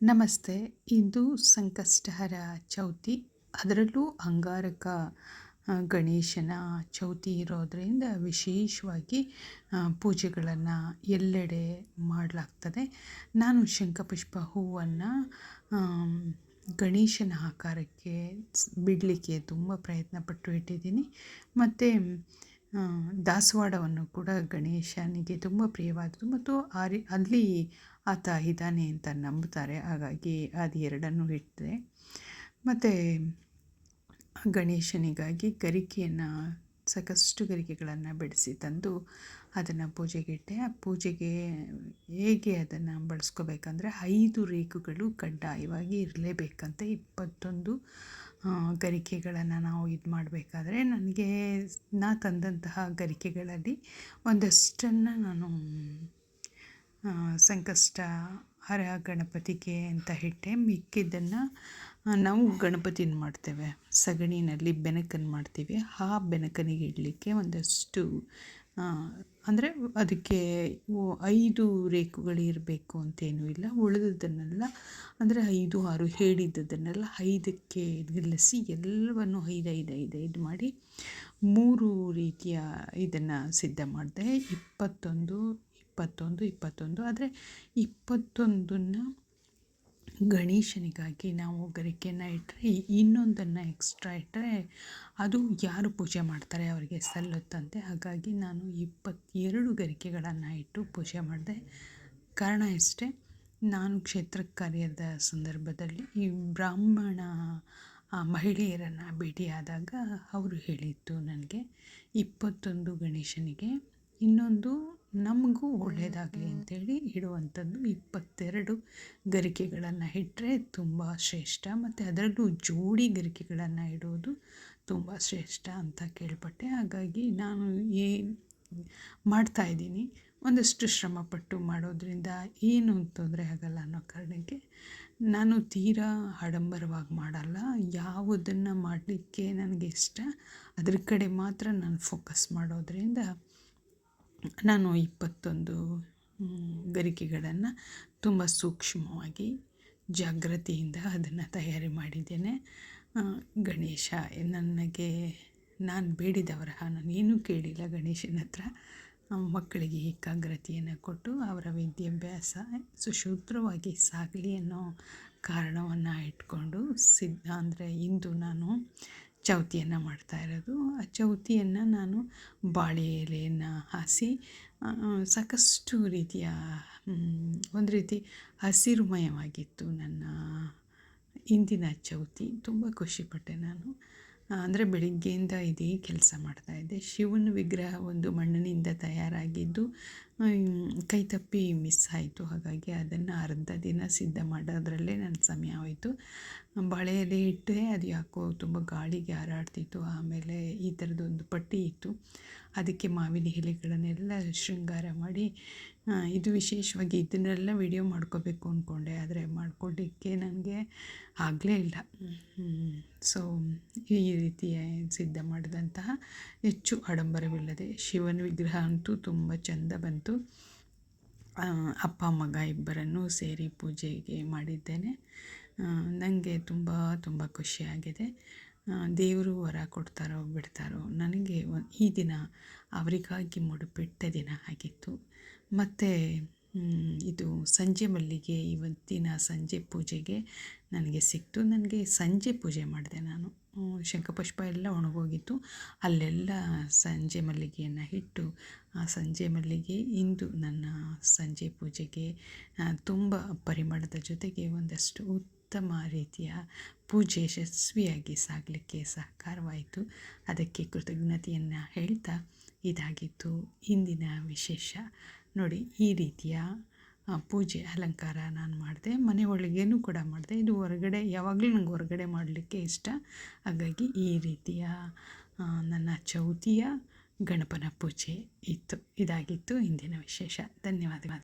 ನಮಸ್ತೆ, ಇದು ಸಂಕಷ್ಟಹರ ಚೌತಿ. ಅದರಲ್ಲೂ ಅಂಗಾರಕ ಗಣೇಶನ ಚೌತಿ ಇರೋದರಿಂದ ವಿಶೇಷವಾಗಿ ಪೂಜೆಗಳನ್ನು ಎಲ್ಲೆಡೆ ಮಾಡಲಾಗ್ತದೆ. ನಾನು ಶಂಖಪುಷ್ಪ ಹೂವನ್ನು ಗಣೇಶನ ಆಕಾರಕ್ಕೆ ಬಿಡಲಿಕ್ಕೆ ತುಂಬ ಪ್ರಯತ್ನಪಟ್ಟು ಇಟ್ಟಿದ್ದೀನಿ. ಮತ್ತು ದಾಸವಾಳವನ್ನು ಕೂಡ ಗಣೇಶನಿಗೆ ತುಂಬ ಪ್ರಿಯವಾದದ್ದು ಮತ್ತು ಆ ಅಲ್ಲಿ ಆತ ಇದ್ದಾನೆ ಅಂತ ನಂಬುತ್ತಾರೆ. ಹಾಗಾಗಿ ಅದು ಎರಡನ್ನೂ ಇಟ್ಟರೆ ಮತ್ತು ಗಣೇಶನಿಗಾಗಿ ಗರಿಕೆಯನ್ನು ಸಾಕಷ್ಟು ಗರಿಕೆಗಳನ್ನು ಬಿಡಿಸಿ ತಂದು ಅದನ್ನು ಪೂಜೆಗಿಟ್ಟೆ. ಆ ಪೂಜೆಗೆ ಹೇಗೆ ಅದನ್ನು ಬಳಸ್ಕೋಬೇಕಂದ್ರೆ ಐದು ರೇಖುಗಳು ಕಡ್ಡಾಯವಾಗಿ ಇರಲೇಬೇಕಂತೆ ಇಪ್ಪತ್ತೊಂದು ಗರಿಕೆಗಳನ್ನು ನಾವು ಇದು ಮಾಡಬೇಕಾದ್ರೆ ನನಗೆ ನಾ ತಂದಂತಹ ಗರಿಕೆಗಳಲ್ಲಿ ಒಂದಷ್ಟನ್ನು ನಾನು ಸಂಕಷ್ಟ, ಹರ ಗಣಪತಿಗೆ ಅಂತ ಇಟ್ಟೆ ಮಿಕ್ಕಿದ್ದನ್ನು ನಾವು ಗಣಪತಿನ ಮಾಡ್ತೇವೆ. ಸಗಣಿನಲ್ಲಿ ಬೆನಕನ್ನು ಮಾಡ್ತೀವಿ. ಆ ಬೆನಕನಿಗೆ ಇಡಲಿಕ್ಕೆ ಒಂದಷ್ಟು ಅಂದರೆ ಅದಕ್ಕೆ ಐದು ರೇಖುಗಳು ಇರಬೇಕು ಅಂತೇನೂ ಇಲ್ಲ. ಉಳಿದದ್ದನ್ನೆಲ್ಲ, ಅಂದರೆ ಐದು, ಆರು ಹೇಳಿದ್ದದನ್ನೆಲ್ಲ ಐದಕ್ಕೆ ನಿಲ್ಲಿಸಿ ಎಲ್ಲವನ್ನು ಐದು ಐದು ಐದು ಐದು ಮಾಡಿ ಮೂರು ರೀತಿಯ ಇದನ್ನು ಸಿದ್ಧ ಮಾಡಿದೆ ಇಪ್ಪತ್ತೊಂದು ಇಪ್ಪತ್ತೊಂದು ಇಪ್ಪತ್ತೊಂದು, ಆದರೆ ಇಪ್ಪತ್ತೊಂದನ್ನು ಗಣೇಶನಿಗಾಗಿ ನಾವು ಗರಿಕೆಯನ್ನು ಇಟ್ಟರೆ ಇನ್ನೊಂದನ್ನು ಎಕ್ಸ್ಟ್ರಾ ಇಟ್ಟರೆ ಅದು ಯಾರು ಪೂಜೆ ಮಾಡ್ತಾರೆ ಅವರಿಗೆ ಸಲ್ಲುತ್ತಂತೆ. ಹಾಗಾಗಿ ನಾನು ಇಪ್ಪತ್ತೆರಡು ಗರಿಕೆಗಳನ್ನು ಇಟ್ಟು ಪೂಜೆ ಮಾಡಿದೆ. ಕಾರಣ ಇಷ್ಟೇ ನಾನು ಕ್ಷೇತ್ರ ಕಾರ್ಯದ ಸಂದರ್ಭದಲ್ಲಿ ಈ ಬ್ರಾಹ್ಮಣ ಮಹಿಳೆಯರನ್ನು ಭೇಟಿಯಾದಾಗ ಅವರು ಹೇಳಿದ್ದು ನನಗೆ, ಇಪ್ಪತ್ತೊಂದು ಗಣೇಶನಿಗೆ ಇನ್ನೊಂದು ನಮಗೂ ಒಳ್ಳೆಯದಾಗಲಿ ಅಂತೇಳಿ ಇಡುವಂಥದ್ದು ಇಪ್ಪತ್ತೆರಡು ಗರಿಕೆಗಳನ್ನು ಇಟ್ಟರೆ ತುಂಬ ಶ್ರೇಷ್ಠ ಮತ್ತು ಅದರಲ್ಲೂ ಜೋಡಿ ಗರಿಕೆಗಳನ್ನು ಇಡೋದು ತುಂಬ ಶ್ರೇಷ್ಠ ಅಂತ ಕೇಳ್ಪಟ್ಟೆ. ಹಾಗಾಗಿ ನಾನು ಏ ಮಾಡ್ತಾಯಿದ್ದೀನಿ ಒಂದಷ್ಟು ಶ್ರಮಪಟ್ಟು ಮಾಡೋದರಿಂದ ಏನು ತೊಂದರೆ ಆಗಲ್ಲ ಅನ್ನೋ ಕಾರಣಕ್ಕೆ ನಾನು ತೀರಾ ಆಡಂಬರವಾಗಿ ಮಾಡಲ್ಲ. ಯಾವುದನ್ನು ಮಾಡಲಿಕ್ಕೆ ನನಗೆ ಇಷ್ಟ ಅದ್ರ ಕಡೆ ಮಾತ್ರ ನಾನು ಫೋಕಸ್ ಮಾಡೋದರಿಂದ ನಾನು ಇಪ್ಪತ್ತೊಂದು ಗರಿಕೆಗಳನ್ನು ತುಂಬ ಸೂಕ್ಷ್ಮವಾಗಿ ಜಾಗ್ರತೆಯಿಂದ ಅದನ್ನು ತಯಾರಿ ಮಾಡಿದ್ದೇನೆ. ಗಣೇಶ, ನನಗೆ ನಾನು ಬೇಡಿದವರ ನಾನು ಏನೂ ಕೇಳಿಲ್ಲ ಗಣೇಶನ ಹತ್ರ. ಮಕ್ಕಳಿಗೆ ಏಕಾಗ್ರತೆಯನ್ನು ಕೊಟ್ಟು ಅವರ ವಿದ್ಯಾಭ್ಯಾಸ ಸುಸೂತ್ರವಾಗಿ ಸಾಗಲಿ ಅನ್ನೋ ಕಾರಣವನ್ನು ಇಟ್ಕೊಂಡು ಸಿದ್ಧ ಅಂದರೆ ಇಂದು ನಾನು ಚೌತಿಯನ್ನು ಮಾಡ್ತಾ ಇರೋದು. ಆ ಚೌತಿಯನ್ನು ನಾನು ಬಾಳೆ ಎಲೆಯನ್ನು ಹಾಸಿ ಸಾಕಷ್ಟು ರೀತಿಯ ಒಂದು ರೀತಿ ಹಸಿರುಮಯವಾಗಿತ್ತು ನನ್ನ ಇಂದಿನ ಚೌತಿ. ತುಂಬ ಖುಷಿಪಟ್ಟೆ ನಾನು. ಅಂದರೆ ಬೆಳಿಗ್ಗೆಯಿಂದ ಇದೇ ಕೆಲಸ ಮಾಡ್ತಾಯಿದ್ದೆ ಶಿವನ ವಿಗ್ರಹ ಒಂದು ಮಣ್ಣಿನಿಂದ ತಯಾರಾಗಿದ್ದು ಕೈ ತಪ್ಪಿ ಮಿಸ್ ಆಯಿತು. ಹಾಗಾಗಿ ಅದನ್ನು ಅರ್ಧ ದಿನ ಸಿದ್ಧ ಮಾಡೋದ್ರಲ್ಲೇ ನನ್ನ ಸಮಯ ಹೋಯಿತು. ಬಳೆಯಲ್ಲಿ ಇಟ್ಟೆ, ಅದು ಯಾಕೋ ತುಂಬ ಗಾಳಿಗೆ ಹಾರಾಡ್ತಿತ್ತು. ಆಮೇಲೆ ಈ ಥರದ್ದೊಂದು ಪಟ್ಟಿ ಇತ್ತು. ಅದಕ್ಕೆ ಮಾವಿನ ಎಲೆಗಳನ್ನೆಲ್ಲ ಶೃಂಗಾರ ಮಾಡಿ ಇದು ವಿಶೇಷವಾಗಿ ಇದನ್ನೆಲ್ಲ ವಿಡಿಯೋ ಮಾಡ್ಕೋಬೇಕು ಅಂದ್ಕೊಂಡೆ ಆದರೆ ಮಾಡ್ಕೊಳ್ಳಿಕ್ಕೆ ನನಗೆ ಆಗಲೇ ಇಲ್ಲ. ಸೊ ಈ ರೀತಿಯ ಸಿದ್ಧ ಮಾಡಿದಂತಹ ಹೆಚ್ಚು ಆಡಂಬರವಿಲ್ಲದೆ ಶಿವನ ವಿಗ್ರಹ ಅಂತೂ ತುಂಬ ಚೆಂದ ಬಂತು. ಅಪ್ಪ, ಮಗ ಇಬ್ಬರನ್ನು ಸೇರಿ ಪೂಜೆಗೆ ಮಾಡಿದ್ದೇನೆ. ನನಗೆ ತುಂಬ ತುಂಬ ಖುಷಿಯಾಗಿದೆ ದೇವರು ವರ ಕೊಡ್ತಾರೋ ಬಿಡ್ತಾರೋ, ನನಗೆ ಈ ದಿನ ಅವರಿಗಾಗಿ ಮುಡುಪಿಟ್ಟ ದಿನ ಆಗಿತ್ತು. ಮತ್ತು ಇದು ಸಂಜೆ ಮಲ್ಲಿಗೆ ಇವತ್ತಿನ ಸಂಜೆ ಪೂಜೆಗೆ ನನಗೆ ಸಿಕ್ತು. ನನಗೆ ಸಂಜೆ ಪೂಜೆ ಮಾಡಿದೆ ನಾನು. ಶಂಖಪುಷ್ಪ ಎಲ್ಲ ಒಣಗೋಗಿತ್ತು. ಅಲ್ಲೆಲ್ಲ ಸಂಜೆ ಮಲ್ಲಿಗೆಯನ್ನು ಇಟ್ಟು, ಆ ಸಂಜೆ ಮಲ್ಲಿಗೆ ಇಂದು ನನ್ನ ಸಂಜೆ ಪೂಜೆಗೆ ತುಂಬ ಪರಿಮಳದ ಜೊತೆಗೆ ಒಂದಷ್ಟು ಉತ್ತಮ ರೀತಿಯ ಪೂಜೆ ಯಶಸ್ವಿಯಾಗಿ ಸಾಗಲಿಕ್ಕೆ ಸಹಕಾರವಾಯಿತು. ಅದಕ್ಕೆ ಕೃತಜ್ಞತೆಯನ್ನು ಹೇಳ್ತಾ ಇದಾಗಿತ್ತು. ಇಂದಿನ ವಿಶೇಷ. ನೋಡಿ, ಈ ರೀತಿಯ ಪೂಜೆ, ಅಲಂಕಾರ ನಾನು ಮಾಡಿದೆ. ಮನೆ ಒಳಗೇನು ಕೂಡ ಮಾಡಿದೆ. ಇದು ಹೊರಗಡೆ, ಯಾವಾಗಲೂ ನಂಗೆ ಹೊರಗಡೆ ಮಾಡಲಿಕ್ಕೆ ಇಷ್ಟ. ಹಾಗಾಗಿ ಈ ರೀತಿಯ ನನ್ನ ಚೌತಿಯ ಗಣಪನ ಪೂಜೆ ಇತ್ತು. ಇದಾಗಿತ್ತು. ಇಂದಿನ ವಿಶೇಷ. ಧನ್ಯವಾದಗಳು.